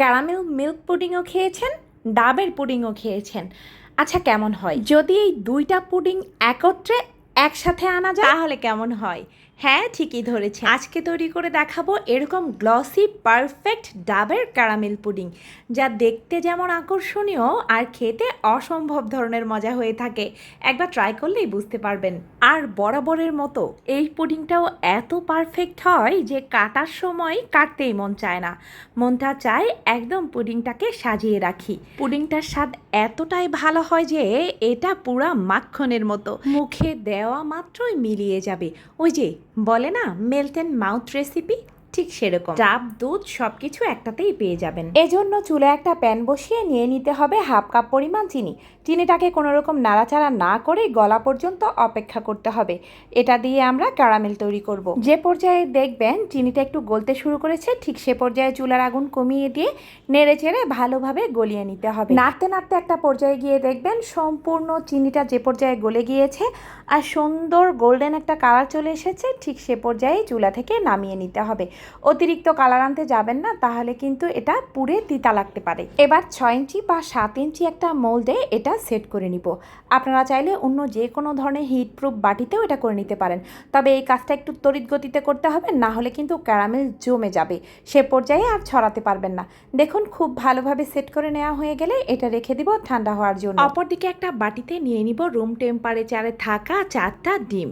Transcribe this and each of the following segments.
Caramel milk পুডিংও খেয়েছেন, ডাবের পুডিংও খেয়েছেন। আচ্ছা কেমন হয়? যদি এই দুইটা পুডিং একত্রে একসাথে আনা যায়? তাহলে কেমন হয়? হ্যাঁ ঠিকই ধরেছে। আজকে তৈরি করে দেখাবো এরকম গ্লসি পারফেক্ট ডাবের ক্যারামেল পুডিং যা দেখতে যেমন আকর্ষণীয় আর খেতে অসম্ভব ধরনের মজা হয়ে থাকে। একবার ট্রাই করলেই বুঝতে পারবেন। আর বরাবরের মতো এই পুডিংটাও এত পারফেক্ট হয় যে কাটার সময় কাটতেই মন চায় না। মনটা চায় একদম পুডিংটাকে সাজিয়ে রাখি। পুডিংটার স্বাদ এতটাই ভালো হয় যে এটা পুরা মাখনের মতো। মুখে দেওয়া মাত্রই মিলিয়ে যাবে। ওই যে বলে না মেল্ট অ্যান্ড মাউথ রেসিপি ঠিক সেরকম। ডাব দুধ সবকিছু একটাতেই পেয়ে যাবেন। এজন্য চুলে একটা প্যান বসিয়ে নিয়ে নিতে হবে হাফ কাপ পরিমাণ চিনি। চিনিটাকে কোনো রকম নাড়াচাড়া না করে গলা পর্যন্ত অপেক্ষা করতে হবে। এটা দিয়ে আমরা ক্যারামেল তৈরি করব। যে পর্যায়ে দেখবেন চিনিটা একটু গলতে শুরু করেছে ঠিক সে পর্যায়ে চুলার আগুন কমিয়ে দিয়ে নেড়ে চেড়ে ভালোভাবে গলিয়ে নিতে হবে। নাড়তে নাড়তে একটা পর্যায়ে গিয়ে দেখবেন সম্পূর্ণ চিনিটা যে পর্যায়ে গলে গিয়েছে আর সুন্দর গোল্ডেন একটা কালার চলে এসেছে ঠিক সে পর্যায়ে চুলা থেকে নামিয়ে নিতে হবে। অতিরিক্ত কালার আনতে যাবেন না, তাহলে কিন্তু এটা পুড়ে তিতা লাগতে পারে। এবার ছয় ইঞ্চি বা সাত ইঞ্চি একটা মোল্ডে এটা সেট করে নিব। আপনারা চাইলে অন্য যে কোনো ধরনের হিট প্রুফ বাটিতেও এটা করে নিতে পারেন। তবে এই কাজটা একটু তড়িৎ গতিতে করতে হবে, না হলে কিন্তু ক্যারামেল জমে যাবে। সে পর্যায়ে আর ছড়াতে পারবেন না। দেখুন, খুব ভালোভাবে সেট করে নেওয়া হয়ে গেলে এটা রেখে দিব ঠান্ডা হওয়ার জন্য। অপরদিকে একটা বাটিতে নিয়ে নিব রুম টেম্পারেচারে থাকা চারটা ডিম।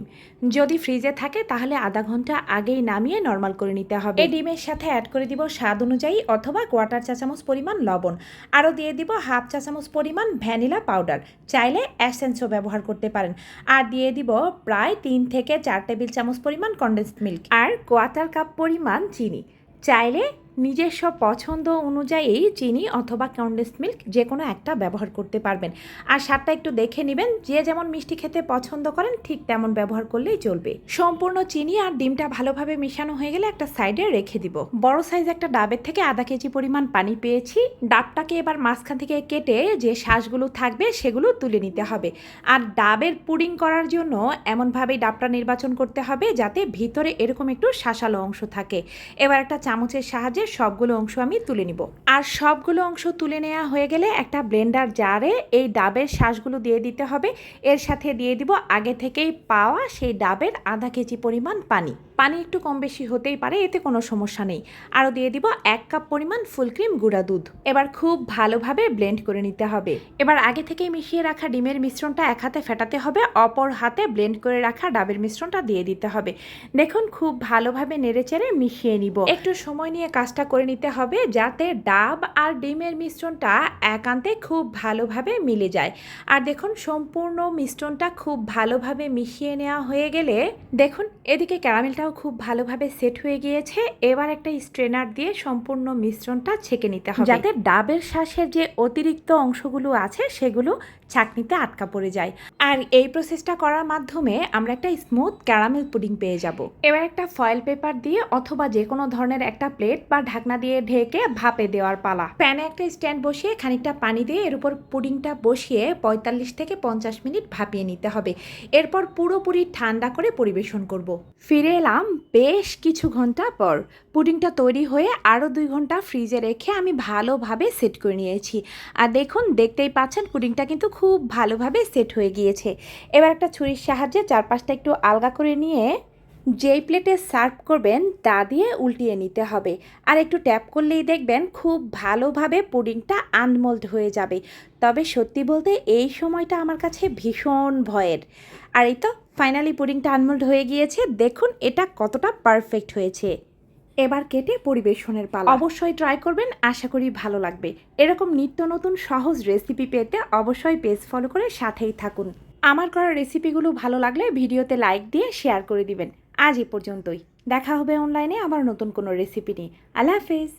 যদি ফ্রিজে থাকে, তাহলে আধা ঘণ্টা আগেই নামিয়ে নর্মাল করে নিতে হবে। এই ডিমের সাথে অ্যাড করে দিব স্বাদ অনুযায়ী অথবা কোয়ার্টার চা চামচ পরিমাণ লবণ। আরও দিয়ে দিব হাফ চা চামচ পরিমাণ ভ্যানিলা পাউডার চাইলে অ্যাসেন্সও ব্যবহার করতে পারেন। আর দিয়ে দিব প্রায় তিন থেকে চার টেবিল চামচ পরিমাণ কন্ডেন্সড মিল্ক আর কোয়ার্টার কাপ পরিমাণ চিনি। চাইলে নিজস্ব পছন্দ অনুযায়ী চিনি অথবা কন্ডেন্স মিল্ক যে কোনো একটা ব্যবহার করতে পারবেন। আর স্বাদটা একটু দেখে নেবেন, যে যেমন মিষ্টি খেতে পছন্দ করেন, ঠিক তেমন ব্যবহার করলেই চলবে। সম্পূর্ণ চিনি আর ডিমটা ভালোভাবে মেশানো হয়ে গেলে একটা সাইডে রেখে দিব। বড় সাইজ একটা ডাবের থেকে আধা কেজি পরিমাণ পানি পেয়েছি। ডাবটাকে এবার মাঝখান থেকে কেটে যে শ্বাসগুলো থাকবে সেগুলো তুলে নিতে হবে। আর ডাবের পুডিং করার জন্য এমনভাবেই ডাবটা নির্বাচন করতে হবে যাতে ভিতরে এরকম একটু শাসালো অংশ থাকে। এবার একটা চামচের সাহায্যে সবগুলো অংশ আমি তুলে নিব। আর সবগুলো অংশ তুলে নেওয়া হয়ে গেলে একটা ব্লেন্ডার জারে এই ডাবের শ্বাসগুলো দিয়ে দিতে হবে। এর সাথে দিয়ে দিব আগে থেকেই পাওয়া সেই ডাবের আধা কেজি পরিমাণ পানি। পানি একটু কম বেশি হতেই পারে, এতে কোনো সমস্যা নেই। আরও দিয়ে দিব এক কাপ পরিমাণ ফুল ক্রিম গুঁড়া দুধ। এবার খুব ভালোভাবে ব্লেন্ড করে নিতে হবে। এবার আগে থেকেই মিশিয়ে রাখা ডিমের মিশ্রণটা এক হাতে ফেটাতে হবে, অপর হাতে ব্লেন্ড করে রাখা ডাবের মিশ্রণটা দিয়ে দিতে হবে। দেখুন, খুব ভালোভাবে নেড়েচেড়ে মিশিয়ে নিব। একটু সময় নিয়ে কাজটা করে নিতে হবে যাতে ডাব আর ডিমের মিশ্রণটা একান্তে খুব ভালোভাবে মিলে যায়। আর দেখুন, সম্পূর্ণ মিশ্রণটা খুব ভালোভাবে মিশিয়ে নেওয়া হয়ে গেলে, দেখুন, এদিকে ক্যারামেলটাও খুব ভালোভাবে সেট হয়ে গিয়েছে। এবার একটা স্ট্রেনার দিয়ে সম্পূর্ণ মিশ্রণটা ছেঁকে নিতে হবে। যাতে ডাবের শ্বাসের যে অতিরিক্ত অংশগুলো আছে, সেগুলো ছাকনিতে আটকা পড়ে যায়। আর এই প্রসেসটা করার মাধ্যমে আমরা একটা স্মুথ ক্যারামেল পুডিং পেয়ে যাব। এবার একটা ফয়েল পেপার দিয়ে অথবা যে কোনো ধরনের একটা প্লেট বা ঢাকনা দিয়ে ঢেকে ভাপে দেওয়ার পালা। প্যানে একটা স্ট্যান্ড বসিয়ে খানিকটা পানি দিয়ে এর উপর পুডিংটা বসিয়ে পঁয়তাল্লিশ থেকে পঞ্চাশ মিনিট ভাপিয়ে নিতে হবে। এরপর পুরোপুরি ঠান্ডা করে পরিবেশন করব। ফিরে এলাম বেশ কিছু ঘণ্টা পর। পুডিংটা তৈরি হয়ে আরও দুই ঘণ্টা ফ্রিজে রেখে আমি ভালোভাবে সেট করে নিয়েছি। আর দেখুন, দেখতেই পাচ্ছেন পুডিংটা কিন্তু খুব ভালোভাবে সেট হয়ে গিয়েছে। এবার একটা ছুরির সাহায্যে চারপাশটা একটু আলগা করে নিয়ে যেই প্লেটে সার্ভ করবেন তা দিয়ে উল্টিয়ে নিতে হবে। আর একটু ট্যাপ করলেই দেখবেন খুব ভালোভাবে পুডিংটা আনমোল্ড হয়ে যাবে। তবে সত্যি বলতে এই সময়টা আমার কাছে ভীষণ ভয়ের। আর এই তো ফাইনালি পুডিংটা আনমোল্ড হয়ে গিয়েছে। দেখুন এটা কতটা পারফেক্ট হয়েছে। এবার কেটে পরিবেশনের পালা। অবশ্যই ট্রাই করবেন আশা করি ভালো লাগবে। এরকম নিত্য নতুন সহজ রেসিপি পেতে অবশ্যই পেজ ফলো করে সাথেই থাকুন। আমার করা রেসিপিগুলো ভালো লাগলে ভিডিওতে লাইক দিয়ে শেয়ার করে দিবেন। আজ এ পর্যন্তই। দেখা হবে অনলাইনে আবার নতুন কোনো রেসিপি নিয়ে। আল্লাহ হাফেজ।